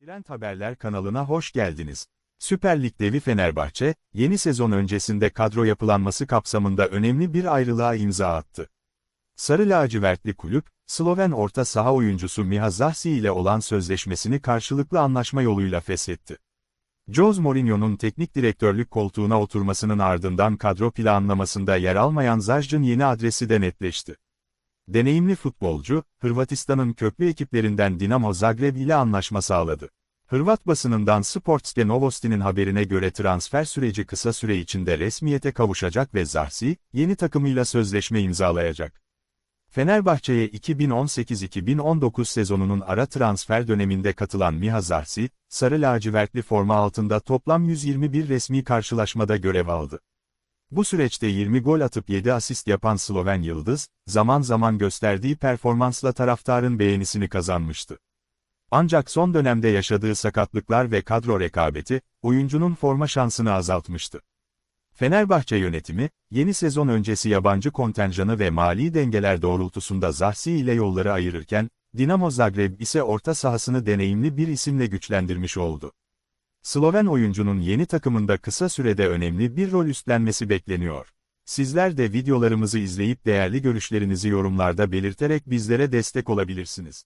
Trend Haberler kanalına hoş geldiniz. Süper Lig devi Fenerbahçe, yeni sezon öncesinde kadro yapılanması kapsamında önemli bir ayrılığa imza attı. Sarı lacivertli kulüp, Sloven orta saha oyuncusu Miha Zahsi ile olan sözleşmesini karşılıklı anlaşma yoluyla feshetti. Jose Mourinho'nun teknik direktörlük koltuğuna oturmasının ardından kadro planlamasında yer almayan Zajc'ın yeni adresi de netleşti. Deneyimli futbolcu, Hırvatistan'ın köklü ekiplerinden Dinamo Zagreb ile anlaşma sağladı. Hırvat basınından Sportske Novosti'nin haberine göre transfer süreci kısa süre içinde resmiyete kavuşacak ve Zarsi, yeni takımıyla sözleşme imzalayacak. Fenerbahçe'ye 2018-2019 sezonunun ara transfer döneminde katılan Miha Zarsi, sarı lacivertli forma altında toplam 121 resmi karşılaşmada görev aldı. Bu süreçte 20 gol atıp 7 asist yapan Sloven Yıldız, zaman zaman gösterdiği performansla taraftarın beğenisini kazanmıştı. Ancak son dönemde yaşadığı sakatlıklar ve kadro rekabeti, oyuncunun forma şansını azaltmıştı. Fenerbahçe yönetimi, yeni sezon öncesi yabancı kontenjanı ve mali dengeler doğrultusunda Zahsi ile yolları ayırırken, Dinamo Zagreb ise orta sahasını deneyimli bir isimle güçlendirmiş oldu. Sloven oyuncunun yeni takımında kısa sürede önemli bir rol üstlenmesi bekleniyor. Sizler de videolarımızı izleyip değerli görüşlerinizi yorumlarda belirterek bizlere destek olabilirsiniz.